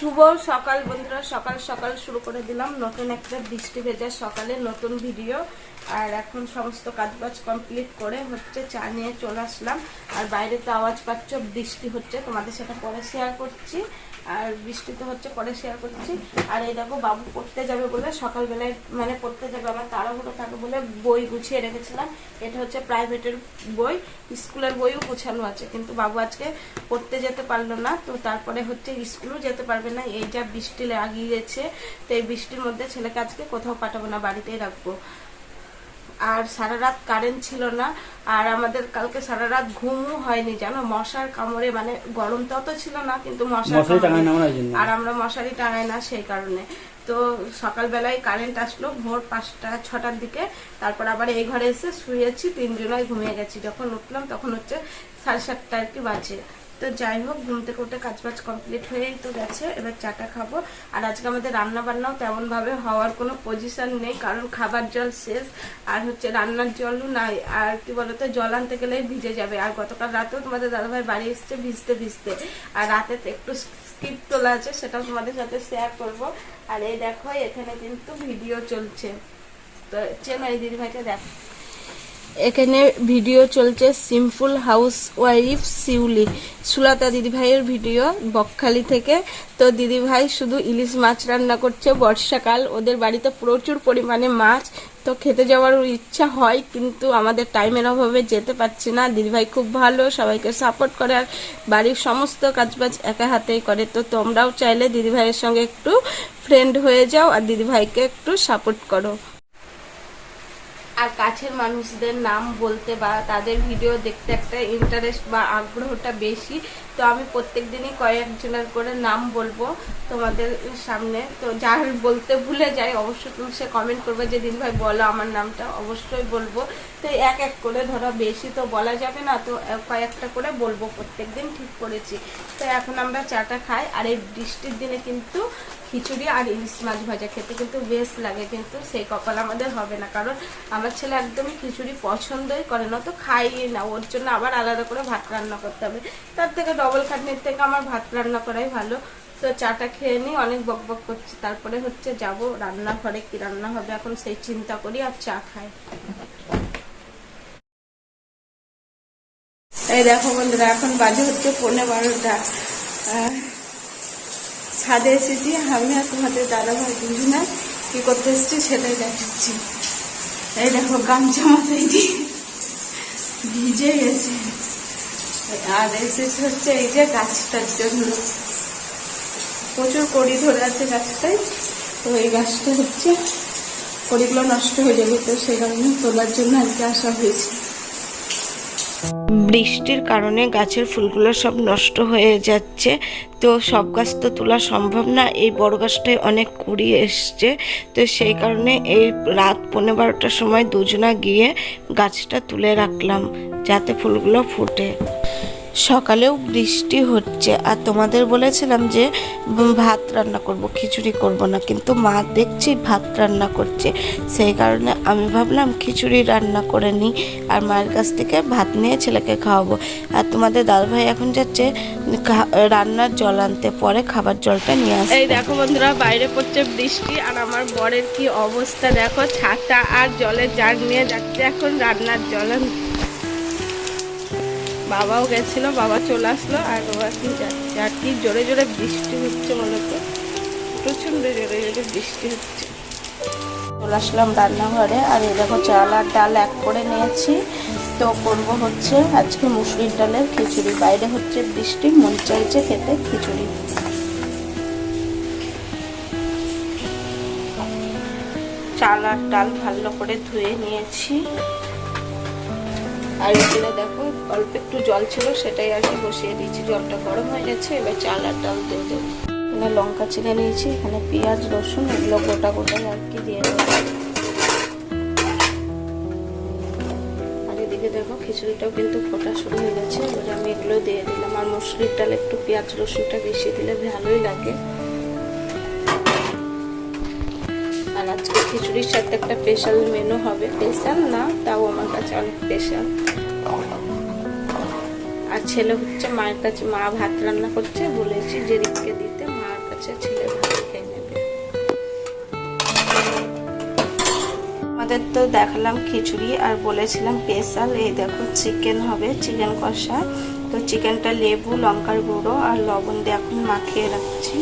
শুভ সকাল বন্ধুরা, সকাল সকাল শুরু করে দিলাম। নতুন একটা বৃষ্টি ভেজা সকালে নতুন ভিডিও আর এখন সমস্ত কাজবাজ কমপ্লিট করে হচ্ছে চা নিয়ে চলে আসলাম। আর বাইরে তো আওয়াজ পাচ্ছ, বৃষ্টি হচ্ছে। তোমাদের সাথে পরে শেয়ার করছি। আর বৃষ্টি তো হচ্ছে পরে শেয়ার করছি। আর এই দেখো, বাবু পড়তে যাবে বলে সকালবেলায় মানে পড়তে যাবে আমার তাড়াহুড়ো থাকে বলে বই গুছিয়ে রেখেছিলাম। এটা হচ্ছে প্রাইভেটের বই, স্কুলের বইও গোছানো আছে। কিন্তু বাবু আজকে পড়তে যেতে পারল না, তো তারপরে হচ্ছে স্কুলও যেতে পারবে না। এই যা বৃষ্টি লাগিয়েছে, তো এই বৃষ্টির মধ্যে ছেলেকে আজকে কোথাও পাঠাবো না, বাড়িতেই রাখব। আর সারা রাত কারেন্ট ছিল না আর আমাদের কালকে সারা রাত ঘুমও হয়নি জানো? মশার কামড়ে মানে গরম তত ছিল না কিন্তু মশার। আর আমরা মশারি টাঙাই না সেই কারণে। তো সকালবেলায় কারেন্ট আসলো ভোর পাঁচটা ছটার দিকে। তারপর আবার এই ঘরে এসে শুয়েছি তিনজনাই ঘুমিয়ে গেছি। যখন উঠলাম তখন হচ্ছে সাড়ে সাতটা আর কি বাজে। তো যাই হোক, ঘুম থেকে উঠে কাজ বাজ কমপ্লিট হয়েই তো গেছে, এবার চাটা খাব। আর আজকে আমাদের রান্না বান্নাও তেমন ভাবে হওয়ার কোনো পজিশন নেই, কারণ খাবার জল শেষ, আর হচ্ছে রান্নার জলও নাই। আর কি বলতো, জল আনতে গেলেই ভিজে যাবে। আর গতকাল রাতেও তোমাদের দাদাভাই বাড়ি এসছে ভিজতে ভিজতে। আর রাতে একটু স্কিপ তোলা আছে, সেটাও তোমাদের সাথে শেয়ার করব। আর এই দেখো, এখানে কিন্তু ভিডিও চলছে। তো চেনো এই দিদিভাইকে দেখ এখানে ভিডিও চলছে simple housewife Shiuli. Sulata দিদিভাইয়ের ভিডিও বকখালি থেকে। তো দিদিভাই শুধু ইলিশ মাছ রান্না করছে, বর্ষাকাল, ওদের বাড়িতে প্রচুর পরিমাণে মাছ। তো খেতে যাওয়ার ইচ্ছা হয়, কিন্তু আমাদের টাইমের অভাবে যেতে পারছি না। দিদিভাই খুব ভালো, সবাইকে সাপোর্ট করে আর বাড়ির সমস্ত কাজবাজ একা হাতেই করে। তো তোমরাও চাইলে দিদিভাইয়ের সঙ্গে একটু ফ্রেন্ড হয়ে যাও আর দিদিভাইকে একটু সাপোর্ট করো। আর কাছের মানুষদের নাম বলতে বা তাদের ভিডিও দেখতে একটা ইন্টারেস্ট বা আগ্রহটা বেশি। তো আমি প্রত্যেক দিনই কয়েকজনের করে নাম বলব তোমাদের সামনে। তো যার বলতে ভুলে যাই অবশ্যই তুমি সে কমেন্ট করবে যে, দিন ভাই, বলো আমার নামটা। অবশ্যই বলব। তো এক এক করে ধরো, বেশি তো বলা যাবে না, তো কয়েকটা করে বলব। প্রত্যেক দিন ঠিক করেছি। তো এখন আমরা চাটা খাই, আর এই বৃষ্টির দিনে কিন্তু খিচুড়ি আর ইলিশ মাছ ভাজা খেতে কিন্তু বেশ লাগে, কিন্তু সেই কপাল আমাদের হবে না। কারণ আমার ছেলে একদমই খিচুড়ি পছন্দই করে না, তো খাই না। ওর জন্য আবার আলাদা করে ভাত রান্না করতে হবে। তার থেকে ডবল খাটনির থেকে আমার ভাত রান্না করাই ভালো। তো চাটা খেয়ে নিই, অনেক বক বক করছি। তারপরে হচ্ছে যাব রান্নাঘরে কি রান্না হবে, এখন সেই চিন্তা করি আর চা খাই। এই দেখো বন্ধুরা, এখন বাজে হচ্ছে পৌনে বারোটা। ছাদে এসেছি, আমি আর তোমাদের দাদা ভাই দুজনে কি করতে এসেছি সেটাই দেখাচ্ছি। এই দেখো গামছা মাথায় দিয়ে ভিজে গেছে। আর এসেছে হচ্ছে এই যে গাছটার জন্য। প্রচুর কড়ি ধরে আছে গাছটায়। তো এই গাছটা হচ্ছে, কড়িগুলো নষ্ট হয়ে যাবে, তো সেই কারণে তোলার জন্য আর কি আসা হয়েছে। বৃষ্টির কারণে গাছের ফুলগুলো সব নষ্ট হয়ে যাচ্ছে। তো সব গাছ তো তোলা সম্ভব না, এই বড় গাছটায় অনেক কুড়ি এসছে। তো সেই কারণে এই রাত পনেরো বারোটার সময় দুজনা গিয়ে গাছটা তুলে রাখলাম, যাতে ফুলগুলো ফুটে। সকালেও বৃষ্টি হচ্ছে। আর তোমাদের বলেছিলাম যে ভাত রান্না করব, খিচুড়ি করব না, কিন্তু মা দেখছি ভাত রান্না করছে। সেই কারণে আমি ভাবলাম খিচুড়ি রান্না করে নিই আর মায়ের কাছ থেকে ভাত নিয়ে ছেলেকে খাওয়াবো। আর তোমাদের দাদাভাই এখন যাচ্ছে রান্নার জল আনতে, পরে খাবার জলটা নিয়ে আসে এই দেখো বন্ধুরা, বাইরে পড়ছে বৃষ্টি আর আমার বরের কি অবস্থা দেখো, ছাতা আর জলের জার নিয়ে যাচ্ছে এখন রান্নার জল বাবাও গেছিল, বাবা চলে আসলো, আর বাবা কি যাচ্ছে জোরে জোরে বৃষ্টি হচ্ছে বলতো প্রচণ্ড জোরে জোরে বৃষ্টি হচ্ছে। চলে আসলাম রান্নাঘরে, আর এই দেখো চাল আর ডাল এক করে নিয়েছি। তো করব হচ্ছে আজকে মুসুরির ডালের খিচুড়ি। বাইরে হচ্ছে বৃষ্টি, মন চাইছে খেতে খিচুড়ি। চাল আর ডাল ভালো করে ধুয়ে নিয়েছি। আর এখানে দেখো, অল্প একটু জল ছিল, সেটাই আর কি বসিয়ে দিয়েছি। জলটা গরম হয়ে গেছে, এবার চাল আর ডাল দিয়ে দেবো। এখানে লঙ্কা চিনে নিয়েছি, এখানে পেঁয়াজ, রসুন, এগুলো গোটা গোটাই আর কি দিয়ে দেবো। আর এদিকে দেখো, খিচুড়িটাও কিন্তু ফোটা শুরু হয়ে গেছে, এবার আমি এগুলো দিয়ে দিলাম। আর মুসুরির ডাল একটু পেঁয়াজ, রসুনটা বেশি দিলে ভালোই লাগে। আজকে খিচুড়ির সাথে একটা স্পেশাল মেনু হবে। স্পেশাল না, তাও আমার কাছে অনেক স্পেশাল আর ছেলে হচ্ছে মায়ের কাছে, মা ভাত রান্না করছে, বলেছি যে রিককে দিতে মার কাছে ছেলে খেয়ে নেবে। আমাদের তো দেখালাম খিচুড়ি আর বলেছিলাম স্পেশাল এই দেখো চিকেন হবে চিকেন কষা। তো চিকেনটা লেবু, লঙ্কার গুঁড়ো আর লবণ দিয়ে এখন মাখিয়ে রাখছি।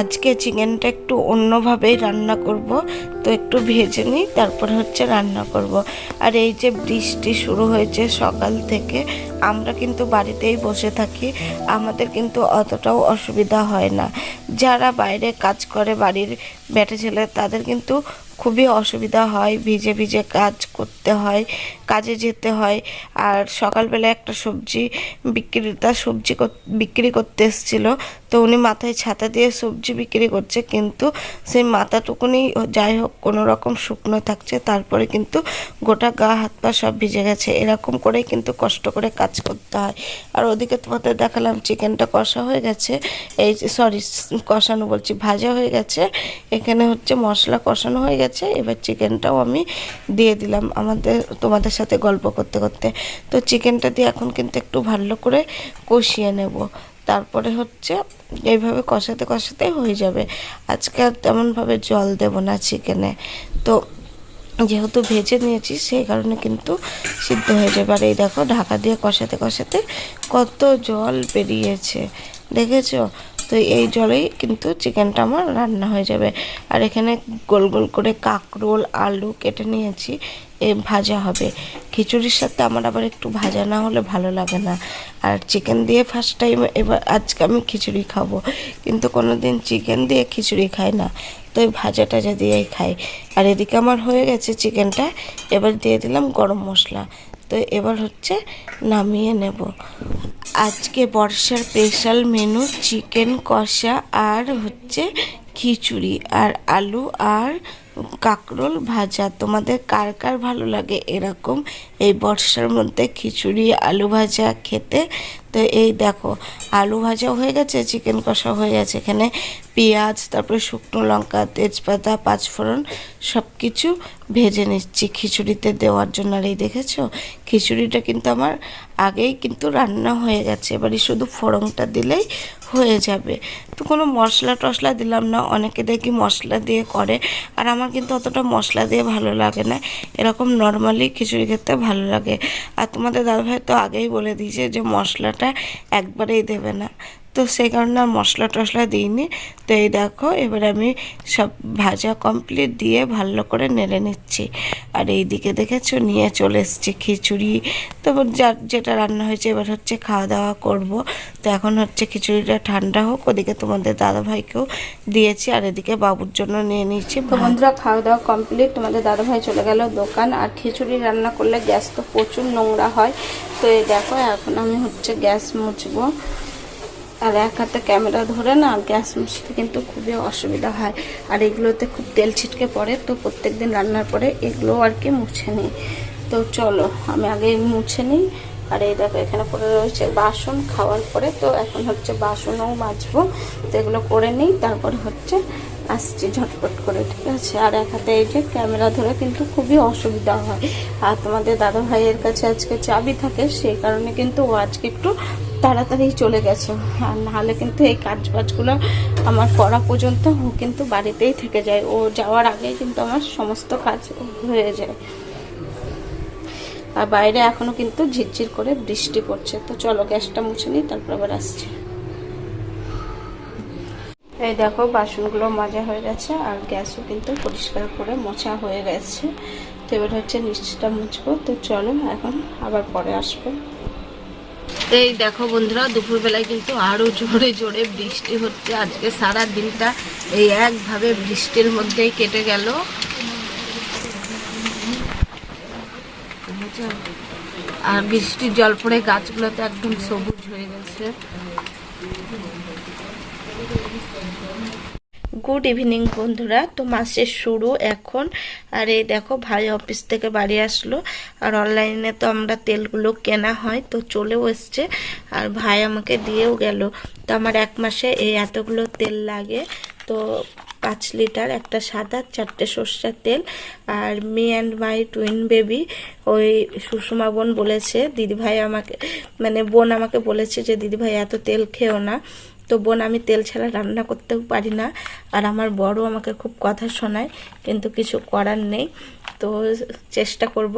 আজকে চিকেনটা একটু অন্যভাবেই রান্না করব। তো একটু ভেজে নিই, তারপর হচ্ছে রান্না করব। আর এই যে বৃষ্টি শুরু হয়েছে সকাল থেকে, আমরা কিন্তু বাড়িতেই বসে থাকি, আমাদের কিন্তু অতটাও অসুবিধা হয় না। যারা বাইরে কাজ করে বাড়ির বেটে ছেলে, তাদের কিন্তু খুবই অসুবিধা হয়, ভিজে ভিজে কাজ করতে হয়, কাজে যেতে হয়। আর সকালবেলা একটা সবজি বিক্রেতা সবজি বিক্রি করতে এসেছিল তো উনি মাথায় ছাতা দিয়ে সবজি বিক্রি করছে, কিন্তু সেই মাথাটুকুনি যাই হোক কোনো রকম শুকনো থাকছে, তারপরে কিন্তু গোটা গা, হাত পা সব ভিজে গেছে। এরকম করেই কিন্তু কষ্ট করে কাজ করতে হয়। আর ওদিকে তোমাদের দেখালাম চিকেনটা কষা হয়ে গেছে। এই সরি কষানো বলছি, ভাজা হয়ে গেছে। এখানে হচ্ছে মশলা কষানো হয়ে গেছে। এবার চিকেনটাও আমি দিয়ে দিলাম আমাদের, তোমাদের সাথে গল্প করতে করতে। তো চিকেনটা দিয়ে এখন কিন্তু একটু ভালো করে কষিয়ে নেব। তারপরে হচ্ছে এইভাবে কষাতে কষাতে হয়ে যাবে। আজকে আর তেমনভাবে জল দেব না চিকেনে। তো যেহেতু ভেজে নিয়েছি সেই কারণে কিন্তু সিদ্ধ হয়ে যাবে। আর এই দেখো, ঢাকা দিয়ে কষাতে কষাতে কত জল বেরিয়েছে। দেখেছ? তো এই জলেই কিন্তু চিকেনটা আমার রান্না হয়ে যাবে। আর এখানে গোল গোল করে কাঁকরোল, আলু কেটে নিয়েছি, এ ভাজা হবে। খিচুড়ির সাথে আমার আবার একটু ভাজা না হলে ভালো লাগে না। আর চিকেন দিয়ে ফার্স্ট টাইম এবার আজকে আমি খিচুড়ি খাব। কিন্তু কোনো দিন চিকেন দিয়ে খিচুড়ি খাই না। তো এই ভাজা টাজা দিয়েই খাই। আর এদিকে আমার হয়ে গেছে চিকেনটা। এবার দিয়ে দিলাম গরম মশলা। তো এবার হচ্ছে নামিয়ে নেব। আজকে বর্ষার স্পেশাল মেনু চিকেন কষা আর হচ্ছে খিচুড়ি আর আলু আর কাঁকরোল ভাজা। তোমাদের কার কার ভালো লাগে এরকম? এই বর্ষার মধ্যে খিচুড়ি, আলু ভাজা খেতে। তো এই দেখো, আলু ভাজা হয়ে গেছে, চিকেন কষা হয়ে গেছে এখানে। পেঁয়াজ, তারপরে শুকনো লঙ্কা, তেজপাতা, পাঁচফোড়ন সব কিছু ভেজে নিচ্ছি খিচুড়িতে দেওয়ার জন্য। আর এই দেখেছ, খিচুড়িটা কিন্তু আমার আগেই কিন্তু রান্না হয়ে গেছে। এবারে শুধু ফোড়নটা দিলেই হয়ে যাবে। তো কোনো মশলা টশলা দিলাম না, অনেকে দেখি মশলা দিয়ে করে। আর আমার কিন্তু অতটা মশলা দিয়ে ভালো লাগে না, এরকম নর্মালি খিচুড়ি খেতে ভালো লাগে। আর তোমাদের দাদাভাই তো আগেই বলে দিয়েছে যে মশলাটা একবারেই দেবে না। তো সেই কারণে আর মশলা টশলা দিইনি। তো এই দেখো এবার আমি সব ভাজা কমপ্লিট দিয়ে ভালো করে নেড়ে নিচ্ছি। আর এই দিকে দেখেছ নিয়ে চলে এসেছি খিচুড়ি। তারপর যা যেটা রান্না হয়েছে এবার হচ্ছে খাওয়া দাওয়া করব। তো এখন হচ্ছে খিচুড়িটা ঠান্ডা হোক ওদিকে তোমাদের দাদাভাইকেও দিয়েছি আর এদিকে বাবুর জন্য নিয়ে নিয়েছি তো বন্ধুরা খাওয়া দাওয়া কমপ্লিট তোমাদের দাদাভাই চলে গেল দোকান। আর খিচুড়ি রান্না করলে গ্যাস তো প্রচুর নোংরা হয়। তো এই দেখো এখন আমি হচ্ছে গ্যাস মুছবো। আর এক হাতে ক্যামেরা ধরে না গ্যাস মুছতে কিন্তু খুবই অসুবিধা হয়। আর এগুলোতে খুব তেল ছিটকে পড়ে, তো প্রত্যেক দিন রান্নার পরে এগুলো আর কি মুছে নিই। তো চলো, আমি আগে মুছে নিই। আর এই দেখো, এখানে পড়ে রয়েছে বাসন। খাওয়ার পরে তো এখন হচ্ছে বাসনও মাজবো। তো এগুলো করে নিই, তারপরে হচ্ছে আসছি ঝটপট করে, ঠিক আছে? আর এক হাতে এই যে ক্যামেরা ধরে কিন্তু খুবই অসুবিধা হয়। আর তোমাদের দাদা ভাইয়ের কাছে আজকে চাবি থাকে সেই কারণে কিন্তু ও আজকে একটু তাড়াতাড়ি চলে গেছে। আর নাহলে কিন্তু এই কাজ বাজগুলো আমার করা পর্যন্ত ও কিন্তু বাড়িতেই থেকে যায়। ও যাওয়ার আগেই কিন্তু আমার সমস্ত কাজ হয়ে যায়। আর বাইরে এখনও কিন্তু ঝিরঝির করে বৃষ্টি পড়ছে। তো চলো, গ্যাসটা মুছে নিই, তারপর আবার আসছি। এই দেখো, বাসনগুলো মাজা হয়ে গেছে আর গ্যাসও কিন্তু পরিষ্কার করে মোছা হয়ে গেছে। তো এবার হচ্ছে নিচটা মুছবো। তো চলো, এখন আবার পরে আসব। এই দেখো বন্ধুরা, দুপুরবেলায় কিন্তু আরও জোরে জোরে বৃষ্টি হচ্ছে। আজকে সারা দিনটা এই একভাবে বৃষ্টির মধ্যেই কেটে গেল। আর বৃষ্টির জল পড়ে গাছগুলোতে একদম সবুজ হয়ে গেছে। গুড ইভিনিং বন্ধুরা। তো মাসের শুরু এখন। আর এই দেখো, ভাই অফিস থেকে বাড়ি আসলো। আর অনলাইনে তো আমরা তেলগুলো কেনা হয়, তো চলেও এসছে। আর ভাই আমাকে দিয়েও গেল। তো আমার এক মাসে এই এতগুলো তেল লাগে। তো পাঁচ লিটার, একটা সাদা, চারটে সর্ষের তেল। আর me and my twin baby ওই সুষমা বোন বলেছে, দিদিভাই আমাকে মানে বোন আমাকে বলেছে যে, দিদিভাই, এত তেল খেও না। তো বোন, আমি তেল ছাড়া রান্না করতেও পারি না। আর আমার বড় আমাকে খুব কথা শোনায়, কিন্তু কিছু করার নেই। তো চেষ্টা করব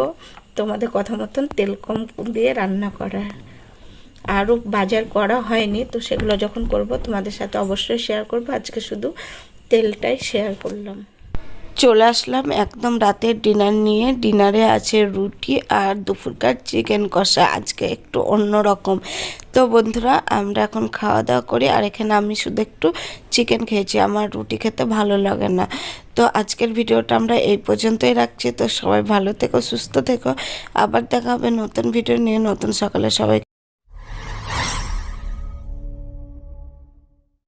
তোমাদের কথা মতন তেল কম দিয়ে রান্না করার। আরও বাজার করা হয়নি, তো সেগুলো যখন করব তোমাদের সাথে অবশ্যই শেয়ার করব। আজকে শুধু তেলটাই শেয়ার করলাম। চলে আসলাম একদম রাতের ডিনার নিয়ে। ডিনারে আছে রুটি আর দুপুরকার চিকেন কষা। আজকে একটু অন্য রকম। তো বন্ধুরা, আমরা এখন খাওয়া দাওয়া করি আর এখানে আমি শুধু একটু চিকেন খেয়েছি। আমার রুটি খেতে ভালো লাগে না। তো আজকের ভিডিওটা আমরা এই পর্যন্তই রাখছি। তো সবাই ভালো থেকো, সুস্থ থেকো। আবার দেখা হবে নতুন ভিডিও নিয়ে। নতুন সকালে সবাই